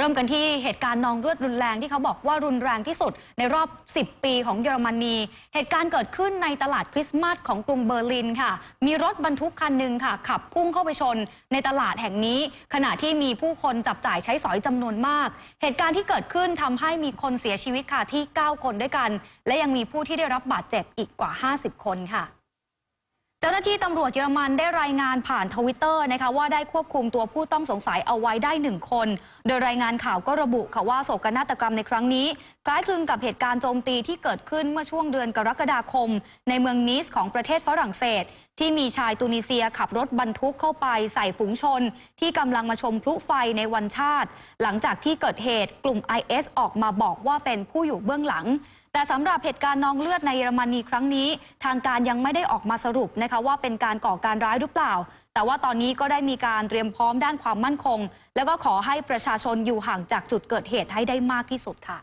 เริ่มกันที่เหตุการณ์นองเลือดรุนแรงที่เขาบอกว่ารุนแรงที่สุดในรอบ 10 ปีของเยอรมนี เหตุการณ์เกิดขึ้นในตลาดคริสต์มาสของกรุงเบอร์ลินค่ะ มีรถบรรทุกคันหนึ่งค่ะ ขับพุ่งเข้าไปชนในตลาดแห่งนี้ ขณะที่มีผู้คนจับจ่ายใช้สอยจำนวนมาก เหตุการณ์ที่เกิดขึ้นทำให้มีคนเสียชีวิตค่ะที่ 9 คนด้วยกัน และยังมีผู้ที่ได้รับบาดเจ็บอีกกว่า 50 คนค่ะ จ้าหน้าที่ตำรวจเยอรมันได้รายงานผ่านทวิตเตอร์นะคะว่าได้ควบคุมตัวผู้ต้องสงสัยเอาไว้ได้หนึ่งคน โดยรายงานข่าวก็ระบุค่ะว่าโศกนาฏกรรมในครั้งนี้ คล้ายคลึงกับเหตุการณ์โจมตีที่เกิดขึ้นเมื่อช่วงเดือนกรกฎาคม ในเมืองนิสของประเทศฝรั่งเศส ที่มีชายตูนิเซียขับรถบรรทุกเข้าไปใส่ฝูงชน ที่กำลังมาชมพลุไฟในวันชาติ หลังจากที่เกิดเหตุกลุ่ม IS ออกมาบอกว่าเป็นผู้อยู่เบื้องหลัง แต่สำหรับเหตุการณ์นองเลือดในเยอรมนีครั้งนี้ ทางการยังไม่ได้ออกมาสรุปนะคะว่าเป็นการก่อการร้ายหรือเปล่า แต่ว่าตอนนี้ก็ได้มีการเตรียมพร้อมด้านความมั่นคง แล้วก็ขอให้ประชาชนอยู่ห่างจากจุดเกิดเหตุให้ได้มากที่สุดค่ะ